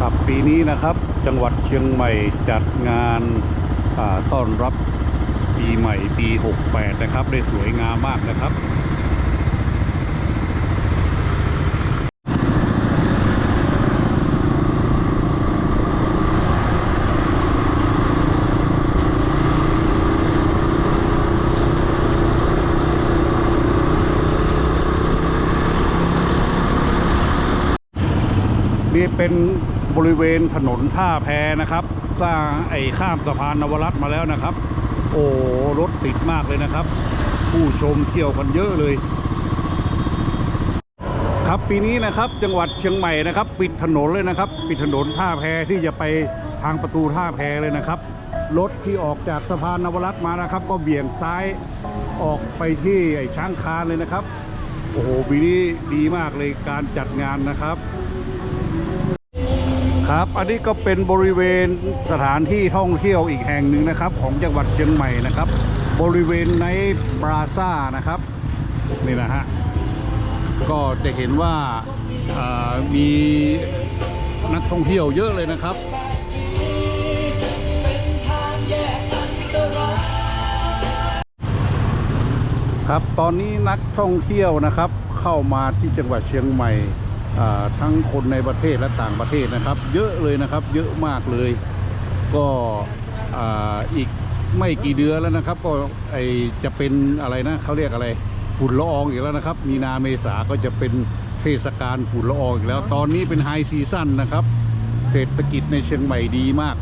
ครับปีนี้นะครับจังหวัดเชียงใหม่จัดงานาต้อนรับปีใหม่ปี 68 นะครับ ได้สวยงามมากนะครับนี่เป็น บริเวณถนนท่าแพนะครับ สร้างไอ้ข้ามสะพานนวรัตมาแล้วนะครับ โอ้รถติดมากเลยนะครับ ผู้ชมเที่ยวกันเยอะเลย ครับปีนี้นะครับจังหวัดเชียงใหม่นะครับ ปิดถนนเลยนะครับ ปิดถนนท่าแพที่จะไปทางประตูท่าแพเลยนะครับรถที่ออกจากสะพานนวรัตมานะครับ ก็เบี่ยงซ้ายออกไปที่ไอ้ช้างคานเลยนะครับ โอ้โหปีนี้ดีมากเลยการจัดงานนะครับ ครับ อันนี้ก็เป็นบริเวณสถานที่ท่องเที่ยวอีกแห่งหนึ่งนะครับ ของจังหวัดเชียงใหม่นะครับ บริเวณในปราซ่านะครับนี่นะฮะก็จะเห็นว่าามีนักท่องเที่ยวเยอะเลยนะครับครับตอนนี้นักท่องเที่ยวนะครับ เข้ามาที่จังหวัดเชียงใหม่ ทั้งคนในประเทศและต่างประเทศนะครับ เยอะเลยนะครับ เยอะมากเลย ก็ออีกไม่กี่เดือนแล้วนะครับ ก็ไอจะเป็นอะไรนะเขาเรียกอะไรฝุ่นละอองอีกแล้วนะครับ มีนาเมษาก็จะเป็นเทศกาลฝุ่นละอองอีกแล้ว ตอนนี้เป็นไฮซีซั่นนะครับ เศรษฐกิจในเชียงใหม่ดีมาก